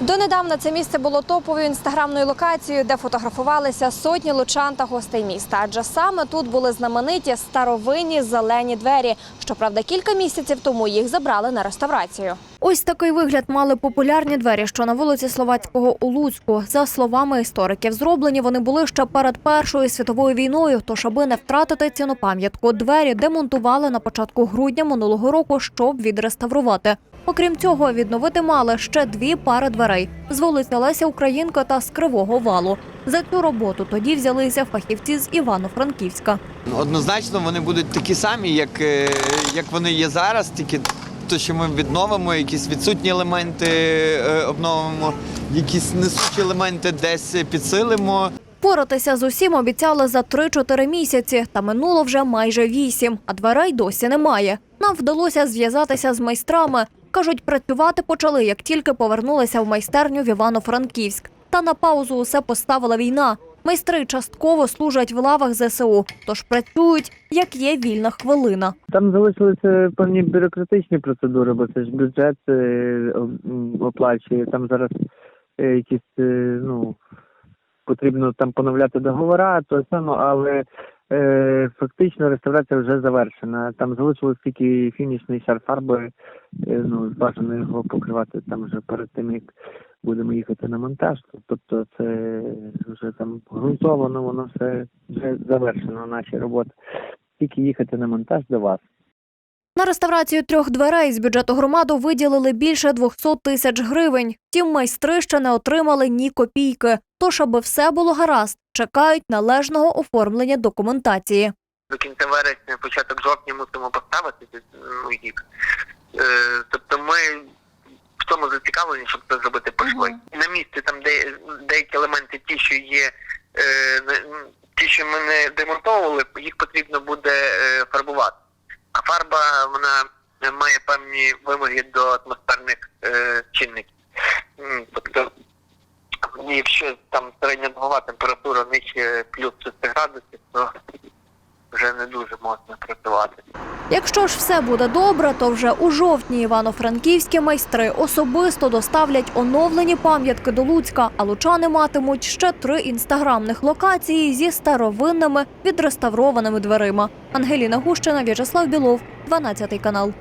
Донедавна це місце було топовою інстаграмною локацією, де фотографувалися сотні лучан та гостей міста. Адже саме тут були знамениті старовинні зелені двері. Щоправда, кілька місяців тому їх забрали на реставрацію. Ось такий вигляд мали популярні двері, що на вулиці Словацького у Луцьку. За словами істориків, зроблені вони були ще перед Першою світовою війною. Тож, аби не втратити ціну пам'ятку, двері демонтували на початку грудня минулого року, щоб відреставрувати. Окрім цього, відновити мали ще дві пари дверей з вулиці Леся Українка та з Кривого Валу. За цю роботу тоді взялися фахівці з Івано-Франківська. Однозначно вони будуть такі самі, як, е, як вони є зараз, тільки то, що ми відновимо, якісь відсутні елементи е, обновимо, якісь несучі елементи десь підсилимо. Поратися з усім обіцяли за 3-4 місяці, та минуло вже майже 8, а дверей досі немає. Нам вдалося зв'язатися з майстрами. Кажуть, працювати почали, як тільки повернулися в майстерню в Івано-Франківськ. Та на паузу усе поставила війна. Майстри частково служать в лавах ЗСУ, тож працюють, як є вільна хвилина. Там залишилися певні бюрократичні процедури, бо це ж бюджет е, оплачує. Там зараз е, якісь е, ну потрібно там поновляти договора, то саме, але е, фактично реставрація вже завершена. Там залишилось тільки фінішний шар фарби. Ну бажано його покривати там вже перед тим, як будемо їхати на монтаж. Тобто це вже там ґрунтовано, воно все вже завершено наші роботи. Тільки їхати на монтаж до вас. На реставрацію трьох дверей з бюджету громади виділили більше 200 тисяч гривень. Втім, майстри ще не отримали ні копійки. Тож, аби все було гаразд, чекають належного оформлення документації. до кінця вересня, початок жовтня мусимо поставити ну, їх. Е, тобто зацікавлені, щоб це зробити по швидко. На місці там де деякі елементи, ті, що є, е, ті, що ми не демонтовували, їх потрібно буде е, фарбувати. А фарба вона має певні вимоги до атмосферних е, чинників. Тобто, якщо там середньодобова температура нижче плюс 6 градусів, то вже не дуже можна працювати. Якщо ж все буде добре, то вже у жовтні івано-франківські майстри особисто доставлять оновлені пам'ятки до Луцька, а лучани матимуть ще три інстаграмних локації зі старовинними відреставрованими дверима. Ангеліна Гущина, В'ячеслав Білов, 12 канал.